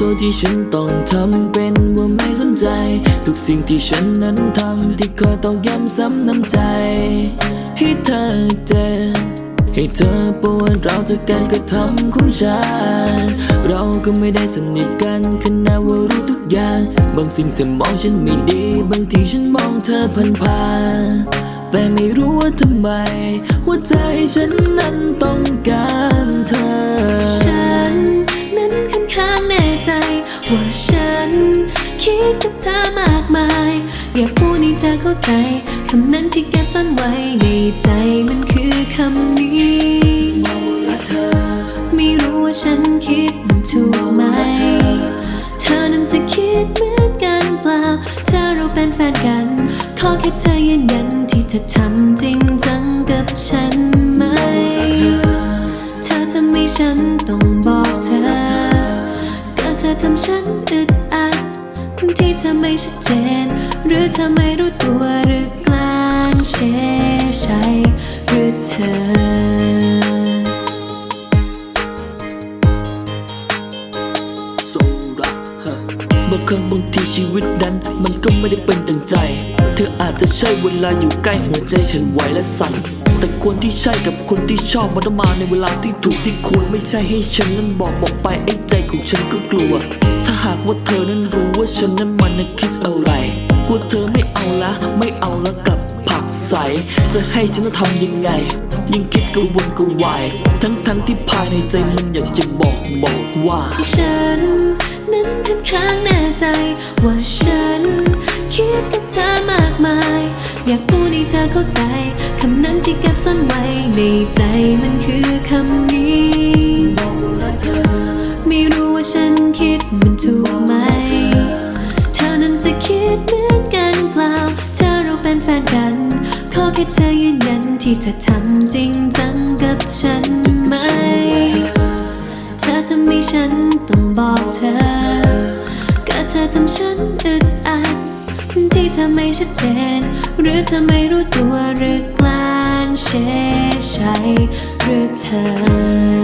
ตัวที่ฉันต้องทำเป็นว่าไม่สนใจ ทุกสิ่งที่ฉันนั้นทำที่คอยต้องย้ำซ้ำน้ำใจ ให้เธอเจ็บให้เธอปวดเราจากการกระทำของฉัน เราก็ไม่ได้สนิทกันขนาดว่ารู้ทุกอย่าง บางสิ่งเธอมองฉันไม่ดี บางทีฉันมองเธอผ่านผ่านๆแต่ไม่รู้ว่าทำไม หัวใจฉันนั้นต้องการ ว่าฉัน คิดกับเธอมากมาย อยากพูดให้เธอเข้าใจ คำนั้นที่เก็บซ่อนไว้ในใจมันคือคำนี้ไม่รู้ว่าฉันคิดมันถูกไหม เธอนั้นจะคิดเหมือนกันเปล่าถ้าเราเป็นแฟนกัน ขอแค่เธอยืนยันที่เธอทำจริงจังกับฉันไหม เธอทำให้ฉันต้องบอกเธอ ทำฉันอึดอัดที่เธอไม่ชัดเจน หรือเธอไม่รู้ตัวหรือกลางเชใช่หรือเธอโซระฮะบางครั้งบางทีชีวิตนั้นมันก็ไม่ได้เป็นดังใจ เธออาจจะใช่เวลาอยู่ใกล้หัวใจฉันไหวและสั่น แต่คนที่ใช่กับคนที่ชอบมันต้องมาในเวลาที่ถูกที่ควรไม่ใช่ให้ฉันนั้นบอกบอกไปไอ้ใจของฉันก็กลัว ถ้าหากว่าเธอนั้นรู้ว่าฉันนั้นมันนคิดอะไรกลัวเธอไม่เอาละไม่เอาละกลับผักใส จะให้ฉันต้องทำยังไงยังคิดกระวนกระวาย ทั้งทั้งที่ภายในใจมันอยากจะบอกบอกว่า ฉัน นั้นค่อนข้างแน่ใจ ว่าฉันคิดกับเธอ อยากพูดให้เธอเข้าใจ คำนั้นที่เก็บซ่อนไว้ในใจมันคือคำนี้บอกเธอ ไม่รู้ว่าฉันคิดมันถูกไหม เธอนั้นจะคิดเหมือนกันเปล่าถ้าเราเป็นแฟนกัน ขอแค่เธอยืนยันที่เธอทำจริงจังกับฉันไหม เธอทำให้ฉันต้องบอกเธอก็เธอทำฉันอึดอัด ที่เธอไม่ชัดเจน หรือเธอไม่รู้ตัวหรือกลานเชยใช่หรือเธอ